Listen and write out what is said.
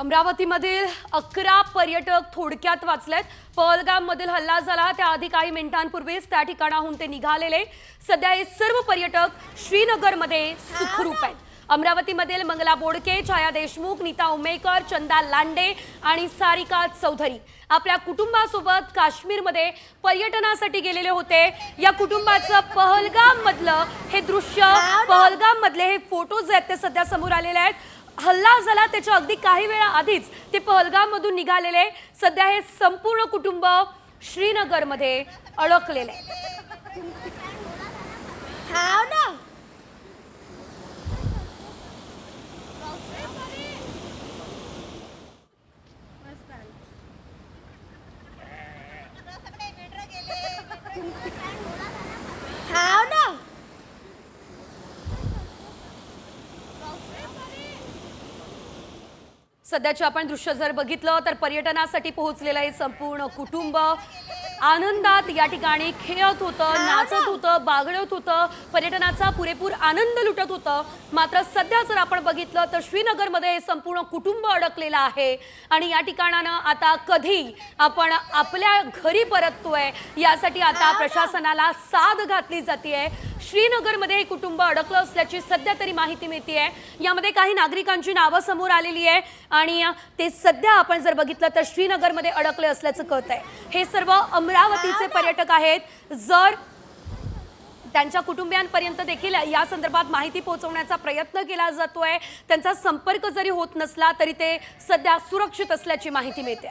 अमरावतीमधील अकरा पर्यटक थोडक्यात वाचलेत. पहलगाममधील हल्ला झाला त्याआधी काही मिनिटांपूर्वीच त्या ठिकाणाहून ते निघालेले. सध्या हे सर्व पर्यटक श्रीनगरमध्ये सुखरूप आहेत. अमरावतीमधील मंगला बोडके छाया देशमुख नीता उमेकर चंदा लांडे आणि सारिका चौधरी आपल्या कुटुंबासोबत काश्मीरमध्ये पर्यटनासाठी गेलेले होते. या कुटुंबाचं पहलगाम मधलं हे दृश्य पहलगाम मधले हे फोटोज आहेत ते सध्या समोर आलेले आहेत. हल्ला झाला त्याच्या अगदी काही वेळा आधीच. ते पहलगावमधून निघालेले. सध्या हे संपूर्ण कुटुंब श्रीनगरमध्ये अडकलेले आहे. सध्याचे आपण दृश्य जर बघितलं तर पर्यटनासाठी पोहोचलेलं हे संपूर्ण कुटुंब. आनंदात या ठिकाणी खेळत होतं नाचत होतं बागडत होतं. पर्यटनाचा पुरेपूर आनंद लुटत होतं. मात्र सध्या जर आपण बघितलं तर श्रीनगरमध्ये हे संपूर्ण कुटुंब अडकलेलं आहे. आणि या ठिकाणानं आता कधी आपण आपल्या घरी परततोय यासाठी आता प्रशासनाला साथ घातली जाते श्रीनगरमध्ये हे कुटुंब अडकलं असल्याची सध्या तरी माहिती मिळते आहे यामध्ये काही नागरिकांची नावं समोर आलेली आहे आणि ते सध्या आपण जर बघितलं तर श्रीनगरमध्ये अडकले असल्याचं कळत आहे हे सर्व अमरावतीचे पर्यटक आहेत. जर त्यांच्या कुटुंबियांपर्यंत देखील या संदर्भात माहिती पोहोचवण्याचा प्रयत्न केला जातोय त्यांचा संपर्क जरी होत नसला तरी ते सध्या सुरक्षित असल्याची माहिती मिळते.